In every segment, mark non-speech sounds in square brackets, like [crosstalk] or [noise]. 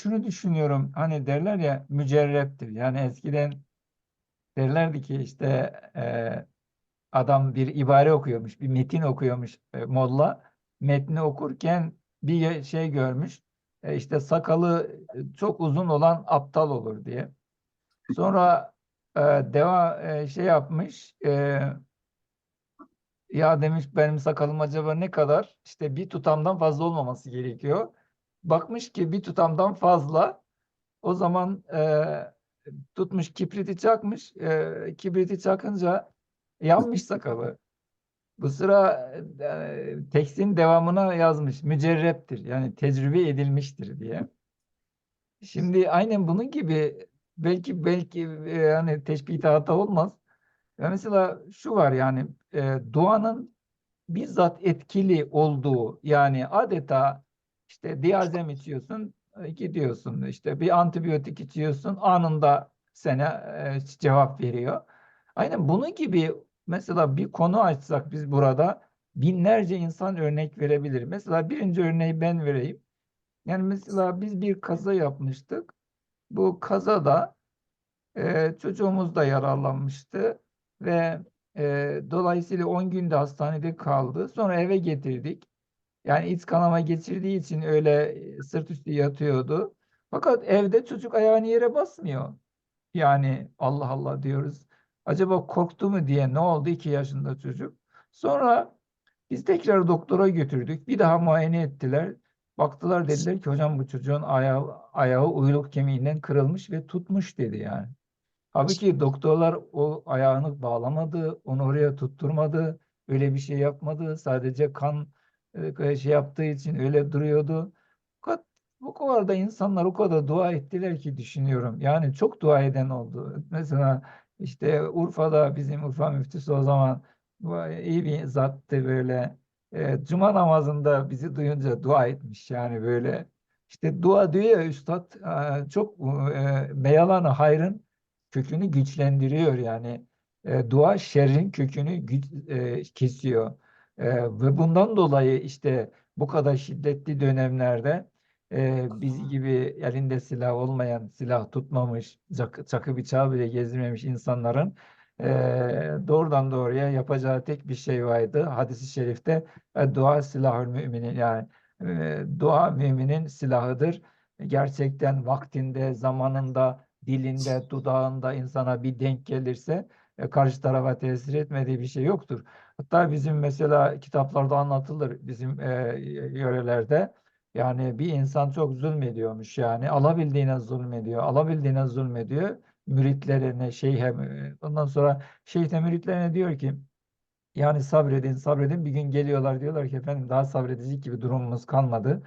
şunu düşünüyorum. Hani derler ya mücerreptir. Yani eskiden derlerdi ki işte e, adam bir ibare okuyormuş, bir metin okuyormuş e, molla. Metni okurken bir şey görmüş. E, işte sakalı çok uzun olan aptal olur diye. Sonra e, deva e, şey yapmış. E, ya demiş benim sakalım acaba ne kadar? İşte bir tutamdan fazla olmaması gerekiyor. Bakmış ki bir tutamdan fazla. O zaman e, tutmuş kibriti çakmış. E, kibriti çakınca yanmış sakalı. Bu sıra e, tekstin devamına yazmış. Mücerreptir. Yani tecrübe edilmiştir diye. Şimdi aynen bunun gibi belki belki e, yani teşbihte hata olmaz. Ya mesela şu var yani e, doğanın bizzat etkili olduğu yani adeta işte diazem içiyorsun e, gidiyorsun işte bir antibiyotik içiyorsun anında sana e, cevap veriyor. Aynen bunun gibi mesela bir konu açsak biz burada binlerce insan örnek verebilir. Mesela birinci örneği ben vereyim. Yani mesela biz bir kaza yapmıştık. Bu kazada e, çocuğumuz da yararlanmıştı ve e, dolayısıyla 10 günde hastanede kaldı. Sonra eve getirdik. Yani iç kanama geçirdiği için öyle e, sırt üstü yatıyordu. Fakat evde çocuk ayağını yere basmıyor. Yani Allah Allah diyoruz. Acaba korktu mu diye ne oldu 2 yaşında çocuk. Sonra biz tekrar doktora götürdük. Bir daha muayene ettiler. Baktılar dediler ki hocam bu çocuğun ayağı, ayağı uyluk kemiğinden kırılmış ve tutmuş dedi yani. Halbuki doktorlar o ayağını bağlamadı, onu oraya tutturmadı, öyle bir şey yapmadı. Sadece kan şey yaptığı için öyle duruyordu. Fakat bu kadar insanlar o kadar dua ettiler ki düşünüyorum. Yani çok dua eden oldu. Mesela işte Urfa'da bizim Urfa müftüsü o zaman iyi bir zattı böyle. E, Cuma namazında bizi duyunca dua etmiş yani böyle. İşte dua diyor ya üstad e, çok e, meyalanı hayrın kökünü güçlendiriyor yani. E, dua şerrin kökünü güç, e, kesiyor. E, ve bundan dolayı işte bu kadar şiddetli dönemlerde e, biz gibi elinde silah olmayan, silah tutmamış, çakı, çakı bıçağı bile gezdirmemiş insanların e, doğrudan doğruya yapacağı tek bir şey vardı. Hadis-i şerifte dua silahül müminin yani e, dua müminin silahıdır. Gerçekten vaktinde, zamanında dilinde, dudağında insana bir denk gelirse karşı tarafa tesir etmediği bir şey yoktur. Hatta bizim mesela kitaplarda anlatılır bizim e, yörelerde. Yani bir insan çok zulmediyormuş yani alabildiğine zulmediyor, alabildiğine zulmediyor müritlerine, şeyhe. Ondan sonra şeyh de müritlerine diyor ki yani sabredin, sabredin. Bir gün geliyorlar diyorlar ki efendim daha sabredecek gibi durumumuz kalmadı.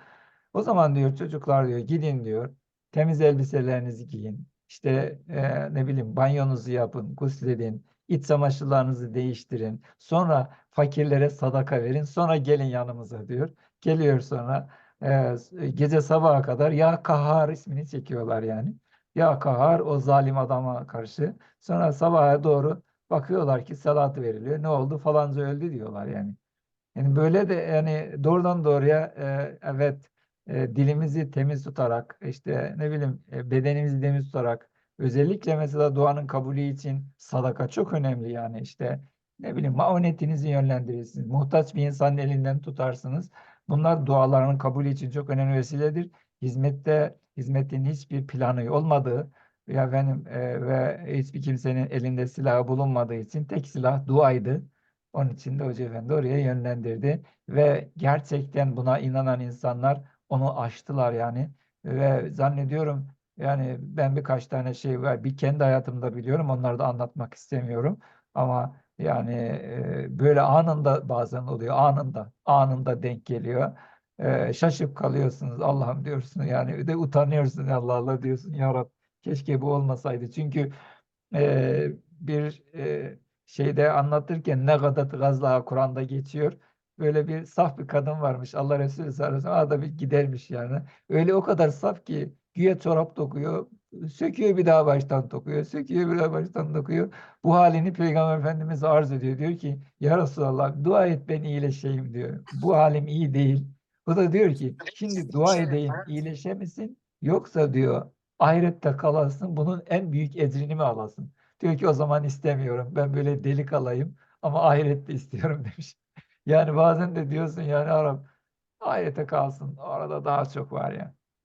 O zaman diyor çocuklar diyor gidin diyor. Temiz elbiselerinizi giyin. İşte e, ne bileyim banyonuzu yapın, gusledin, iç çamaşırlarınızı değiştirin. Sonra fakirlere sadaka verin. Sonra gelin yanımıza diyor. Geliyor sonra e, gece sabaha kadar ya kahar ismini çekiyorlar yani. Ya kahar o zalim adama karşı. Sonra sabaha doğru bakıyorlar ki salatı veriliyor. Ne oldu? Falanca öldü diyorlar yani. Yani böyle de yani doğrudan doğruya e, evet e, dilimizi temiz tutarak işte ne bileyim e, bedenimizi temiz tutarak özellikle mesela duanın kabulü için sadaka çok önemli yani işte ne bileyim maunetinizi yönlendirirsiniz. Muhtaç bir insanın elinden tutarsınız. Bunlar dualarının kabulü için çok önemli vesiledir. Hizmette hizmetin hiçbir planı olmadığı ya benim e, ve hiçbir kimsenin elinde silahı bulunmadığı için tek silah duaydı. Onun için de Hoca Efendi oraya yönlendirdi ve gerçekten buna inanan insanlar onu aştılar yani. Ve zannediyorum yani ben birkaç tane şey var bir kendi hayatımda biliyorum onları da anlatmak istemiyorum. Ama yani e, böyle anında bazen oluyor anında anında denk geliyor. E, şaşıp kalıyorsunuz Allah'ım diyorsun yani de utanıyorsun Allah Allah diyorsun ya Rab keşke bu olmasaydı. Çünkü e, bir şeyde anlatırken ne kadar gazla Kur'an'da geçiyor böyle bir saf bir kadın varmış. Allah Resulü sallallahu aleyhi ve sellem. da bir gidermiş yani. Öyle o kadar saf ki güya çorap dokuyor. Söküyor bir daha baştan dokuyor. Söküyor bir daha baştan dokuyor. Bu halini Peygamber Efendimiz arz ediyor. Diyor ki ya Resulallah dua et ben iyileşeyim diyor. Bu halim iyi değil. O da diyor ki şimdi dua edeyim iyileşemesin Yoksa diyor ahirette kalasın bunun en büyük ecrini mi alasın? Diyor ki o zaman istemiyorum. Ben böyle deli kalayım ama ahirette istiyorum [laughs] demiş. Yani bazen de diyorsun yani Arap ahirete kalsın. Orada daha çok var ya.